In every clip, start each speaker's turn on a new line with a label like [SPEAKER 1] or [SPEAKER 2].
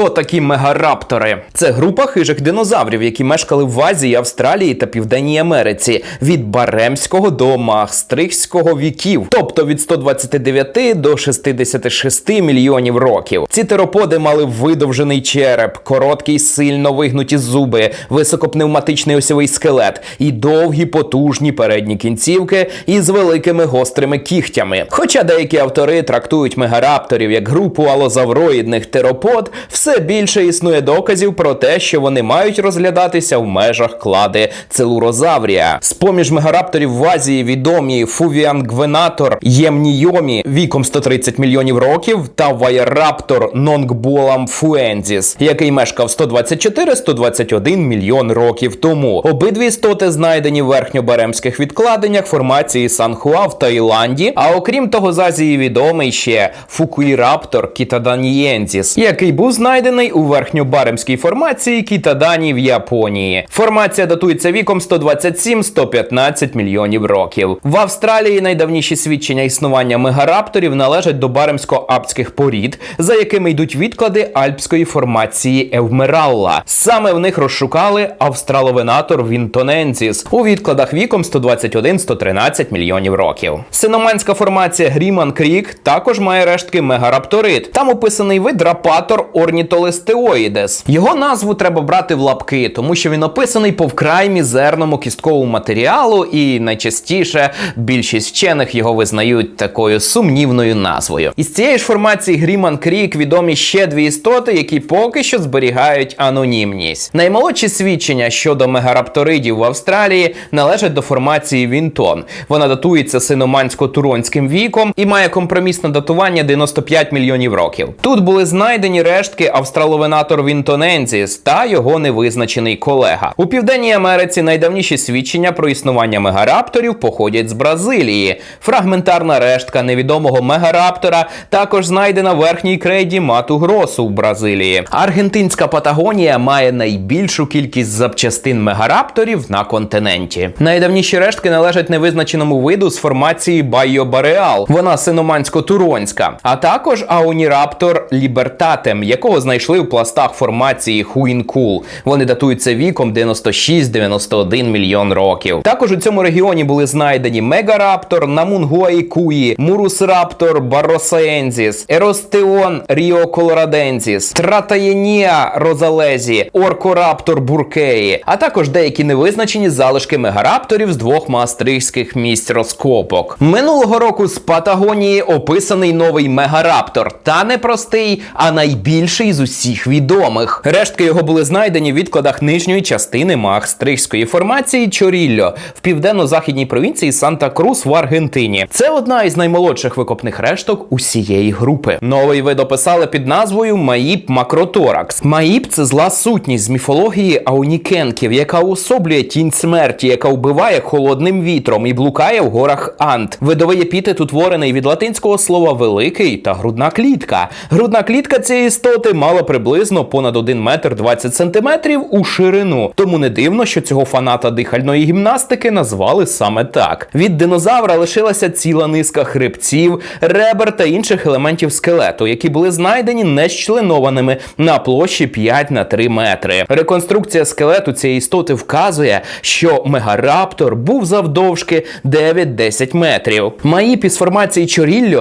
[SPEAKER 1] Хто такі мегараптори? Це група хижих динозаврів, які мешкали в Азії, Австралії та Південній Америці від Баремського до Маастрихтського віків, тобто від 129 до 66 мільйонів років. Ці тероподи мали видовжений череп, короткий, сильно вигнуті зуби, високопневматичний осьовий скелет і довгі потужні передні кінцівки із великими гострими кігтями. Хоча деякі автори трактують мегарапторів як групу алозавроїдних теропод, все більше існує доказів про те, що вони мають розглядатися в межах клади целурозаврія. З поміж мегарапторів в Азії відомі Фувіангвенатор Ємнійомі віком 130 мільйонів років та Вайраптор Нонгболам Фуензіс, який мешкав 124-121 мільйон років тому. Обидві істоти знайдені в верхньобаремських відкладеннях формації Санхуа в Таїланді. А окрім того, з Азії відомий ще Фукуїраптор Кітаданієнзіс, який був знайдений у верхньобаремській формації Кітадані в Японії. Формація датується віком 127-115 мільйонів років. В Австралії найдавніші свідчення існування мегарапторів належать до баремсько-апських порід, за якими йдуть відклади альпської формації Евмералла. Саме в них розшукали австраловенатор Вінтонензіс у відкладах віком 121-113 мільйонів років. Синоманська формація Гріман Крік також має рештки мегарапторид. Там описаний вид рапатор орнітолестеоїдес. Його назву треба брати в лапки, тому що він описаний по вкрай мізерному кістковому матеріалу, і найчастіше більшість вчених його визнають такою сумнівною назвою. Із цієї ж формації Гріман Крік відомі ще дві істоти, які поки що зберігають анонімність. Наймолодші свідчення щодо мегарапторидів в Австралії належать до формації Вінтон. Вона датується синомансько-туронським віком і має компромісне датування 95 мільйонів років. Тут були знайдені рештки австраловенатор Вінтонензіс та його невизначений колега. У південній Америці найдавніші свідчення про існування мегарапторів походять з Бразилії. Фрагментарна рештка невідомого мегараптора також знайдена в верхній крейді Мату Гросу в Бразилії. Аргентинська Патагонія має найбільшу кількість запчастин мегарапторів на континенті. Найдавніші рештки належать невизначеному виду з формації Байобареал. Вона синомансько-туронська, а також Аоніраптор Лібертатем, якого знайшли в пластах формації Хуінкул. Вони датуються віком 96-91 мільйон років. Також у цьому регіоні були знайдені Мегараптор, Намунгуайкуї, Мурусраптор Баросаензіс, Еростеон Ріоколорадензіс, Тратаєнія Розалезі, Оркораптор Буркеї, а також деякі невизначені залишки мегарапторів з двох маастрихських місць розкопок. Минулого року з Патагонії описаний новий мегараптор, та не простий, а найбільший з усіх відомих. Рештки його були знайдені в відкладах нижньої частини маастрихської формації Чорілло в південно-західній провінції Санта-Крус в Аргентині. Це одна із наймолодших викопних решток усієї групи. Новий вид описали під назвою Маїп Макроторакс. Маїп це зла сутність з міфології аунікенків, яка уособлює тінь смерті, яка вбиває холодним вітром і блукає в горах Ант. Видовий епітет утворений від латинського слова великий та грудна клітка. Грудна клітка цієї істоти мала приблизно понад 1 метр 20 сантиметрів у ширину. Тому не дивно, що цього фаната дихальної гімнастики назвали саме так. Від динозавра лишилася ціла низка хребців, ребер та інших елементів скелету, які були знайдені нещленованими на площі 5 на 3 метри. Реконструкція скелету цієї істоти вказує, що мегараптор був завдовжки 9-10 метрів. Маїп із формації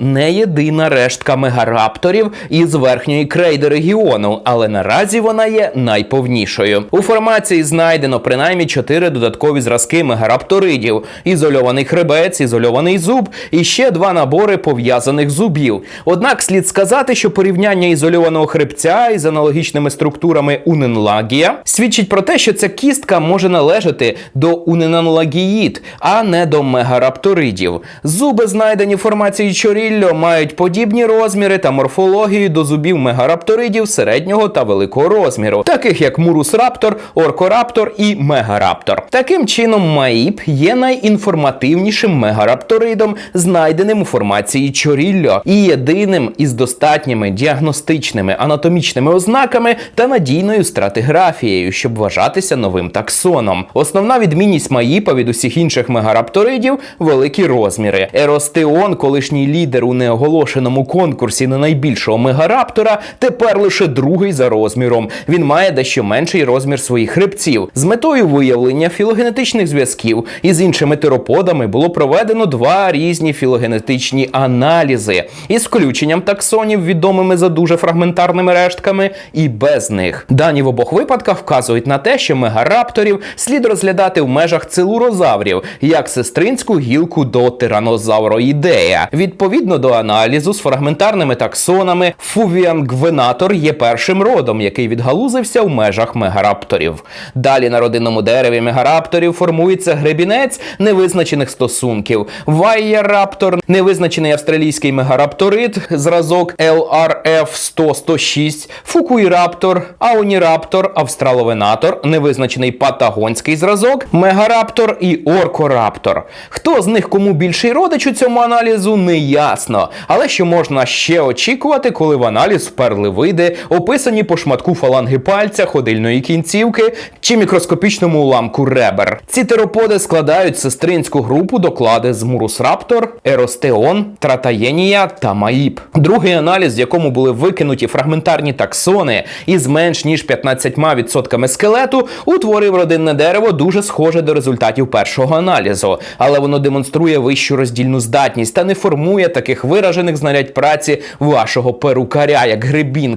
[SPEAKER 1] не єдина рештка мегарапторів із верхньої крейди регіону, але наразі вона є найповнішою. У формації знайдено принаймні 4 додаткові зразки мегарапторидів: ізольований хребець, ізольований зуб і ще два набори пов'язаних зубів. Однак слід сказати, що порівняння ізольованого хребця із аналогічними структурами уненлагія свідчить про те, що ця кістка може належати до уненанлагіїд, а не до мегарапторидів. Зуби, знайдені в формації Чорілло, мають подібні розміри та морфологію до зубів мегарапторидів середнього та великого розміру, таких як Мурусраптор, Оркораптор і Мегараптор. Таким чином, Маїп є найінформативнішим мегарапторидом, знайденим у формації Чорілло, і єдиним із достатніми діагностичними анатомічними ознаками та надійною стратиграфією, щоб вважатися новим таксоном. Основна відмінність Маїпа від усіх інших мегарапторидів великі розміри. Еростеон, колишній лідер у неоголошеному конкурсі на найбільшого мегараптора, тепер лише другий за розміром. Він має дещо менший розмір своїх хребців. З метою виявлення філогенетичних зв'язків із іншими тероподами було проведено два різні філогенетичні аналізи із включенням таксонів, відомими за дуже фрагментарними рештками, і без них. Дані в обох випадках вказують на те, що мегарапторів слід розглядати в межах целурозаврів як сестринську гілку до тиранозавроїдея. Відповідно до аналізу з фрагментарними таксонами, фувіангвенатор є першим родом, який відгалузився в межах мегарапторів. Далі на родинному дереві мегарапторів формується гребінець невизначених стосунків. Вайяраптор, невизначений австралійський мегарапторид, зразок LRF 100-106, Фукуїраптор, Аоніраптор, Австраловенатор, невизначений патагонський зразок, Мегараптор і Оркораптор. Хто з них кому більший родич у цьому аналізу, не ясно. Але що можна ще очікувати, коли в аналіз вперли види, описані по шматку фаланги пальця, ходильної кінцівки чи мікроскопічному уламку ребер. Ці тероподи складають сестринську групу доклади з Мурусраптор, Еростеон, Тратаєнія та Маїп. Другий аналіз, в якому були викинуті фрагментарні таксони із менш ніж 15% скелету, утворив родинне дерево дуже схоже до результатів першого аналізу, але воно демонструє вищу роздільну здатність та не формує таких виражених знарядь праці вашого перукаря, як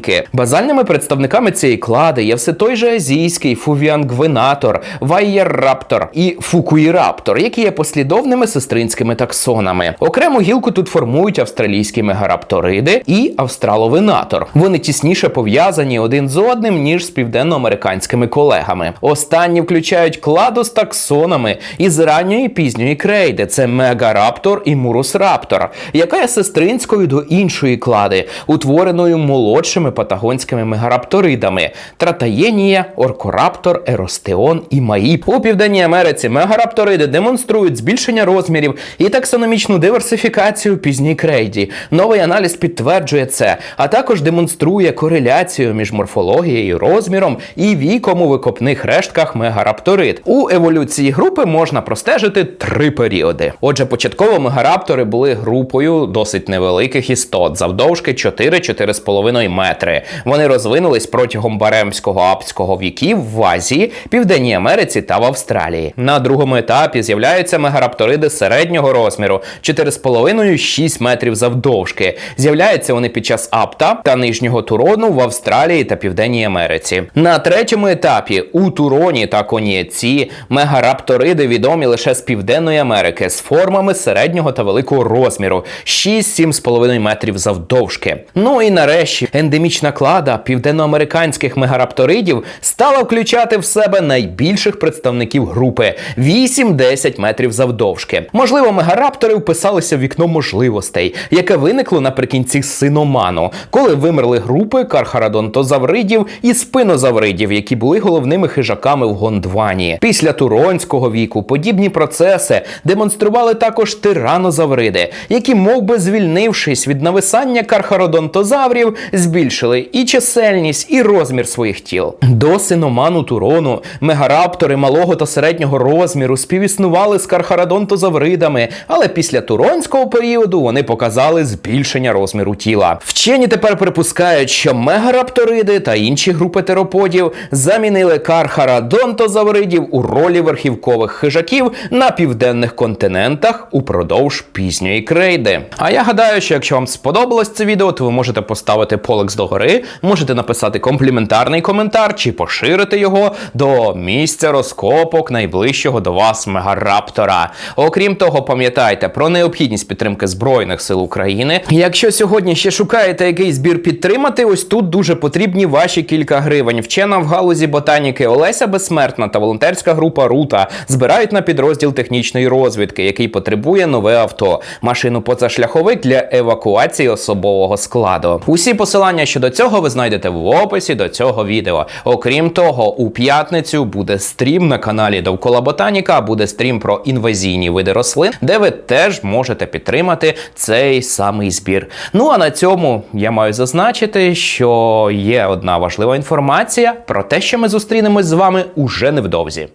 [SPEAKER 1] грибінки. Базальними представниками цієї клади є все той же азійський фувіангвенатор, вайєраптор і фукуїраптор, які є послідовними сестринськими таксонами. Окрему гілку тут формують австралійські мегарапториди і австраловинатор. Вони тісніше пов'язані один з одним ніж з південноамериканськими колегами. Останні включають кладу з таксонами із ранньої пізньої крейди. Це мегараптор і мурусраптор, яка є сестринською до іншої клади, утвореною молодшими патагонськими мегарапторидами: Тратаєнія, Оркораптор, Еростеон і Маїп. У Південній Америці мегарапториди демонструють збільшення розмірів і таксономічну диверсифікацію пізній крейді. Новий аналіз підтверджує це, а також демонструє кореляцію між морфологією, розміром і віком у викопних рештках мегарапторид. У еволюції групи можна простежити три періоди. Отже, початково мегараптори були групою досить невеликих істот, завдовжки 4-4,5 метри. Вони розвинулись протягом баремського апського віків в Азії, Південній Америці та в Австралії. На другому етапі з'являються мегарапториди середнього розміру 4,5-6 метрів завдовжки. З'являються вони під час апта та нижнього турону в Австралії та Південній Америці. На третьому етапі у туроні та конієці мегарапториди відомі лише з Південної Америки з формами середнього та великого розміру 6-7,5 метрів завдовжки. Ну і нарешті ендемічна клада південноамериканських мегарапторидів стала включати в себе найбільших представників групи 8-10 метрів завдовжки. Можливо, мегараптори вписалися в вікно можливостей, яке виникло наприкінці синоману, коли вимерли групи кархарадонтозавридів і спинозавридів, які були головними хижаками в Гондвані. Після туронського віку подібні процеси демонстрували також тиранозавриди, які, мов би звільнившись від нависання кархародонтозаврів, збільшили і чисельність, і розмір своїх тіл. До синоману турону мегараптори малого та середнього розміру співіснували з кархарадонтозавридами, але після туронського періоду вони показали збільшення розміру тіла. Вчені тепер припускають, що мегарапториди та інші групи тероподів замінили кархарадонтозавридів у ролі верхівкових хижаків на південних континентах упродовж пізньої крейди. А я гадаю, що якщо вам сподобалось це відео, то ви можете поставити полекс догори, можете написати компліментарний коментар чи поширити його до місця розкопок найближчого до вас мегараптора. Окрім того, пам'ятайте про необхідність підтримки Збройних сил України. Якщо сьогодні ще шукаєте якийсь збір підтримати, ось тут дуже потрібні ваші кілька гривень. Вчена в галузі ботаніки Олеся Безсмертна та волонтерська група Рута збирають на підрозділ технічної розвідки, який потребує нове авто, машину позашляховик для евакуації особового складу. Усі посилання щодо цього ви знайдете в описі до цього відео. Окрім того, у п'ятницю буде стрім на каналі Довкола Ботаніка, буде стрім про інвазійні види рослин, де ви теж можете підтримати цей самий збір. Ну а на цьому я маю зазначити, що є одна важлива інформація про те, що ми зустрінемось з вами уже невдовзі.